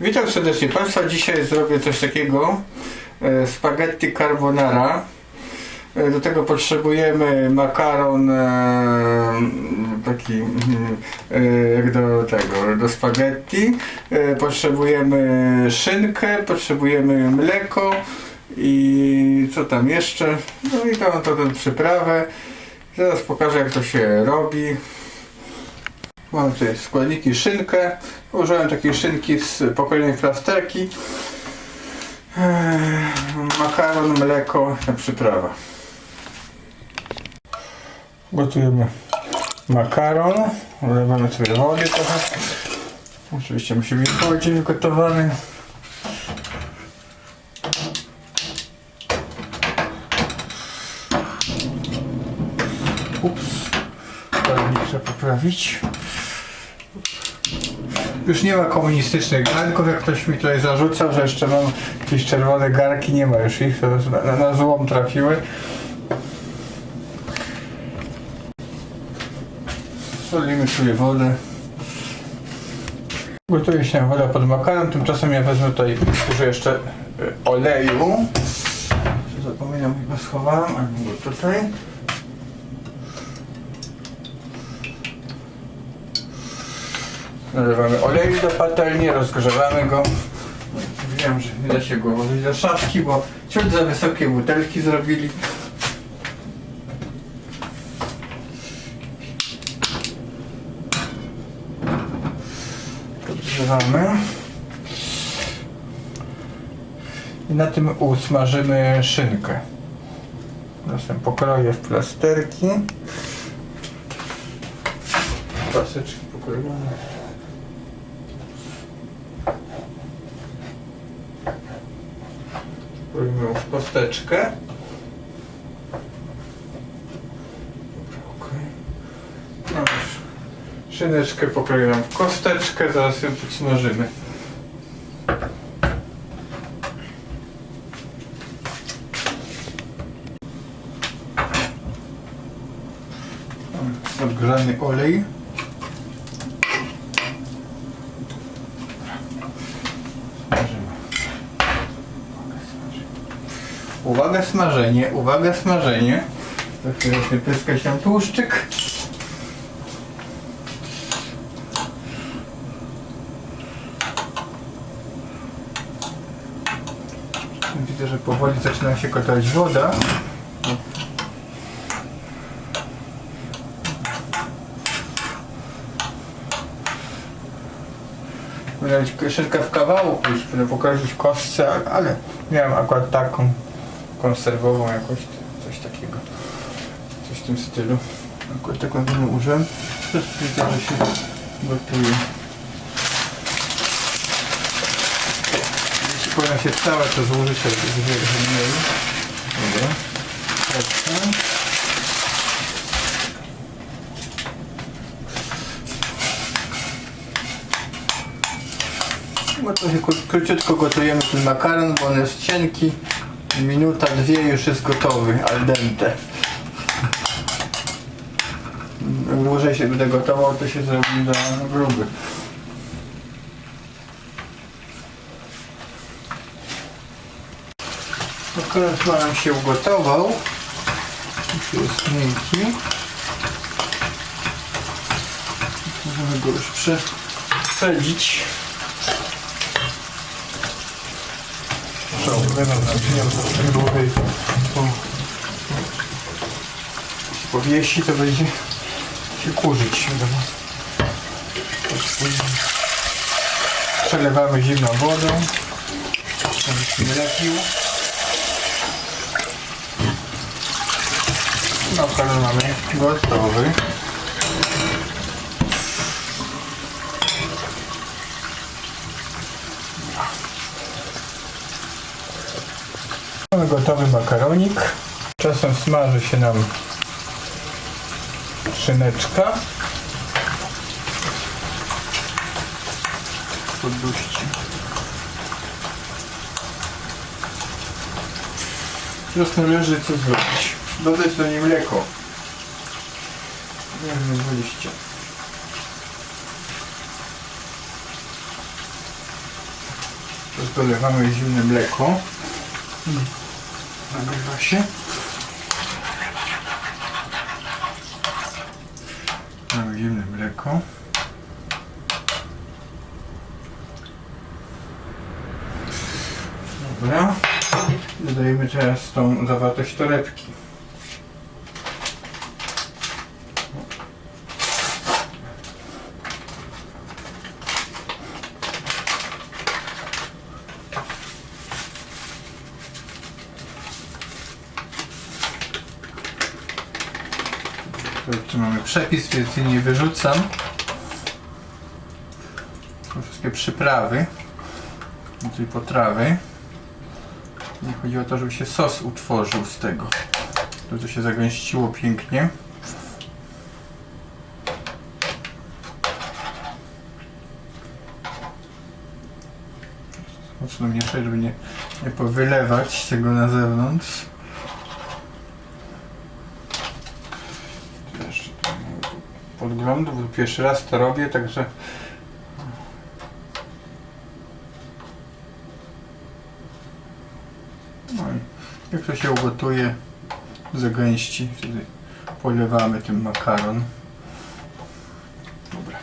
Witam serdecznie Państwa. Dzisiaj zrobię coś takiego. e, Spaghetti carbonara. E, Do tego potrzebujemy makaron e, taki jak do tego, do spaghetti. Potrzebujemy szynkę, potrzebujemy mleko i co tam jeszcze? No i tą, tą, tą przyprawę. Zaraz pokażę jak to się robi. Mam tutaj składniki szynkę. Użyłem takiej szynki z pokrojonej plasterki. Eee, Makaron, mleko, przyprawa. Gotujemy makaron. Wlewamy sobie wody trochę. Oczywiście musi być w wodzie gotowany. Ups. Trzeba poprawić. Już nie ma komunistycznych garnków, jak ktoś mi tutaj zarzucał, że jeszcze mam jakieś czerwone garki, nie ma już ich, to na, na, złom trafiły. Solimy sobie wodę. Gotuje się woda pod makaron, tymczasem ja wezmę tutaj, użyję jeszcze y, oleju. Zapominam, chyba schowałem, albo tutaj. Nalewamy oleju do patelni, rozgrzewamy go. Wiem, że nie da się go włożyć do szafki, bo ciut za wysokie butelki zrobili. Podgrzewamy. I na tym usmażymy szynkę. Czasem pokroję w plasterki. Paseczki pokrojone. Kroimy w kosteczkę. Dobra. No już szyneczkę pokroiłem w kosteczkę, zaraz ją podsmażymy. Mamy Odgrzany olej. Uwaga smażenie, uwaga smażenie. Chwilę się pyska się tłuszczyk. Widzę, że powoli zaczyna się gotować woda. Być szynka w kawałku, będę pokazać kostce, ale miałem akurat taką konserwową jakoś, coś takiego. Coś w tym stylu. Akurat taką nie użyłem. Też widzę, się gotuje. Jeśli powinno się całe to złożyć, to mniej. Dobra. Dobrze. No to się kró- króciutko gotujemy ten makaron, bo on jest cienki. Minuta, dwie już jest gotowy, al dente. Dłużej się będę gotował, to się zrobi za gruby. Chyba nam się ugotował. Już jest miękki. Możemy go już przesadzić. Dłużej powiesi, to będzie się kurzyć. Przelewamy zimną wodą, nie lepił. Makaron mamy gotowy. Gotowy makaronik. Czasem smaży się nam szyneczka. Podduści. Teraz należy co zrobić. Dodać do niej mleko. Nie wiem, byliście. Dolewamy zimne mleko. Nagrywa się. Mamy zimne mleko. Dobra. Dodajemy teraz tą zawartość torebki. Tu mamy przepis, więc nie wyrzucam. Wszystkie przyprawy tej potrawy. Nie chodzi o to, żeby się sos utworzył z tego. To to się zagęściło pięknie. Mocno mieszać, żeby nie, nie powylewać tego na zewnątrz. Tu Jeszcze tu mamy podglądu, bo pierwszy raz to robię, także No i jak to się ugotuje, zagęści, wtedy polewamy tym makaron. Dobra.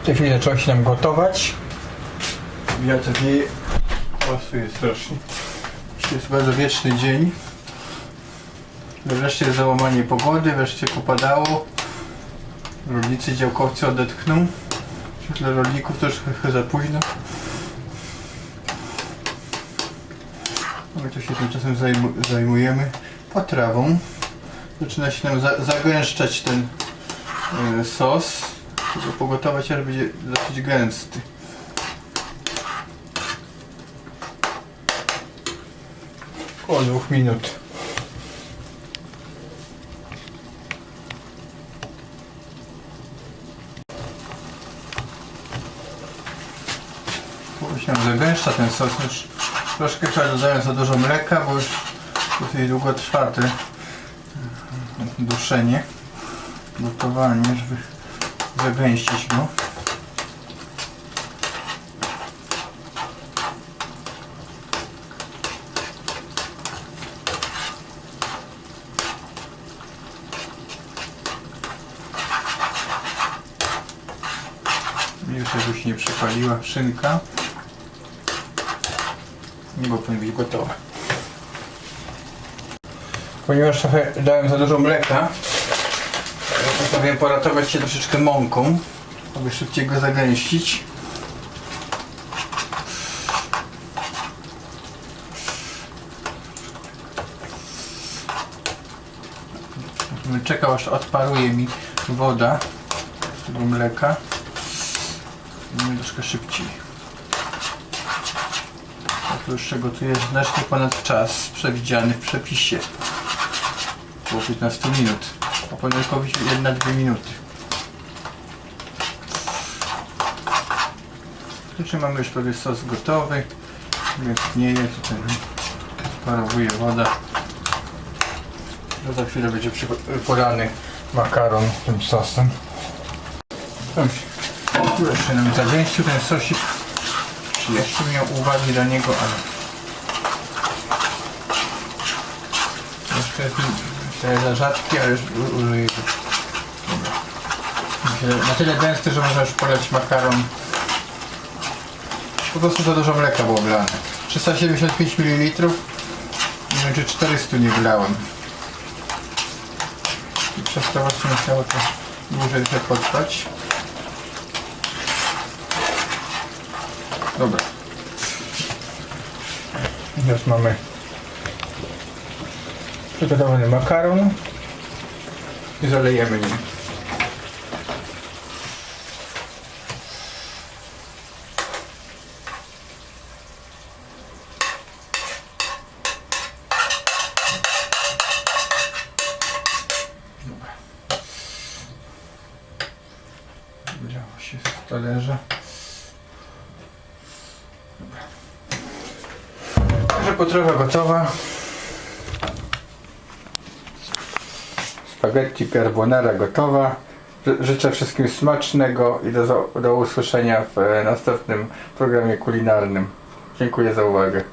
W tej chwili zaczęło się nam gotować. Wiatr wieje. Łasuje strasznie. Dzisiaj jest bardzo wieczny dzień. Wreszcie załamanie pogody, wreszcie popadało. Rolnicy, działkowcy odetchną. Dla rolników już trochę za późno. My tu się tymczasem zajmu- zajmujemy potrawą. Zaczyna się nam za zagęszczać ten e, sos. Tylko pogotować, aż będzie dosyć gęsty. Około dwóch minut. Nam zagęszcza ten sos już troszkę dodając za dużo mleka, bo już dosyć długo trwa te e, duszenie, gotowanie, żeby zagęścić go. Już jakby się nie przepaliła szynka. Powinno być gotowe. Ponieważ trochę dałem za dużo mleka, postanowiłem poratować się troszeczkę mąką, aby szybciej go zagęścić. Czekał aż odparuje mi woda z tego mleka. Troszkę szybciej. Dłuższego tu jest znacznie ponad czas przewidziany w przepisie. Około 15 minut. A być 1-2 minuty. Także mamy już prawie sos gotowy. Gęstnieje, tutaj parowuje woda. No za chwilę będzie podany makaron tym sosem. Tam się nam zagęścił ten sosik. Czy jeszcze miał uwagi do niego, ale jest myślę, za rzadki, ale już użyję go. Na tyle gęsty, że można już poleć makaron. Po prostu za dużo mleka było wlane. 375 ml. Nie wiem czy 400 nie wlałem. I przez to właśnie musiało to dłużej się potrwać. Dobra. Teraz mamy przygotowany makaron i zalejemy nim. Dobra. Wylało się z talerza. Także potrawa gotowa. Spaghetti carbonara gotowa. Ży- Życzę wszystkim smacznego i do, do usłyszenia w e, następnym programie kulinarnym. Dziękuję za uwagę.